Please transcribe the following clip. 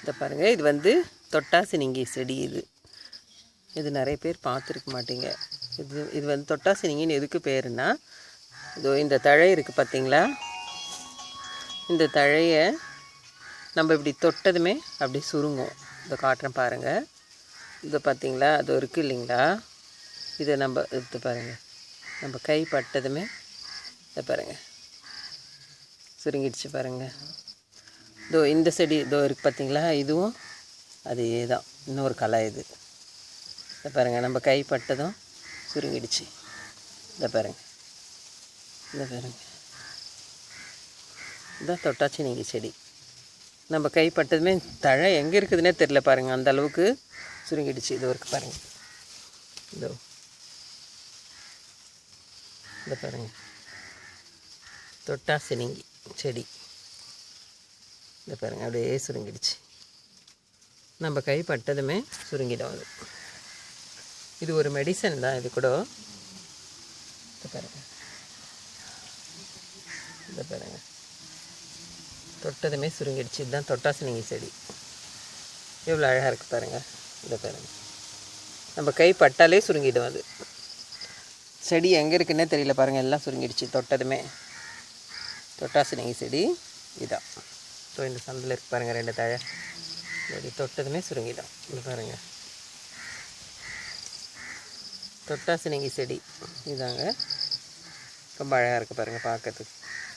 இதை பாருங்கள் இது வந்து தொட்டாசினிங்கி செடி இது. இது நிறைய பேர் பார்த்துருக்க மாட்டீங்க. இது இது வந்து தொட்டாசினிங்கின்னு எதுக்கு பேருன்னா இதோ இந்த தழை இருக்குது பார்த்தீங்களா? இந்த தழையை நம்ம இப்படி தொட்டதுமே அப்படி சுருங்கும். இதை காட்டுறேன் பாருங்கள் இதை பார்த்தீங்களா? அது இருக்குது இல்லைங்களா? இதை நம்ம எடுத்து பாருங்கள் நம்ம கை பட்டதுமே இதை பாருங்கள் சுருங்கிடுச்சு பாருங்கள் இதோ இந்த செடி இதோ இருக்குது பார்த்தீங்களா? இதுவும் அதே தான் இன்னொரு கலை இது. இதை பாருங்கள் நம்ம கைப்பட்டதும் சுருங்கிடுச்சு. இதை பாருங்கள் இதை பாருங்கள் இதான் தொட்டாச்சி நீங்கள் செடி. நம்ம கைப்பட்டதுமே தழை எங்கே இருக்குதுன்னே தெரில பாருங்கள் அந்த அளவுக்கு சுருங்கிடுச்சு. இது ஒரு பாருங்கள் இதோ. இதை பாருங்கள் தொட்டாசினிங்கி செடி. இதை பாருங்கள் அப்படியே சுருங்கிடுச்சு. நம்ம கை பட்டதுமே சுருங்கிடும் அது. இது ஒரு மெடிசன் தான் இது கூட. இதை பாருங்கள் இதை பாருங்கள் தொட்டதுமே சுருங்கிடுச்சு. இதுதான் தொட்டாசினிங்கி செடி. எவ்வளோ அழகாக இருக்குது பாருங்கள் இதை பாருங்கள் நம்ம கை பட்டாலே சுருங்கிடும் அது. செடி எங்கே இருக்குன்னே தெரியல பாருங்கள் எல்லாம் சுருங்கிடுச்சு. தொட்டதுமே. தொட்டாசினிங்கி செடி. இதான். ஸோ இந்த சந்தில் இருக்கு பாருங்கள் ரெண்டு தழை. இப்படி தொட்டதுமே சுருங்கிடும். இது பாருங்கள் தொட்டாசினிங்கி செடி. இதாங்க. ரொம்ப அழகாக இருக்குது பாருங்கள் பார்க்கறதுக்கு.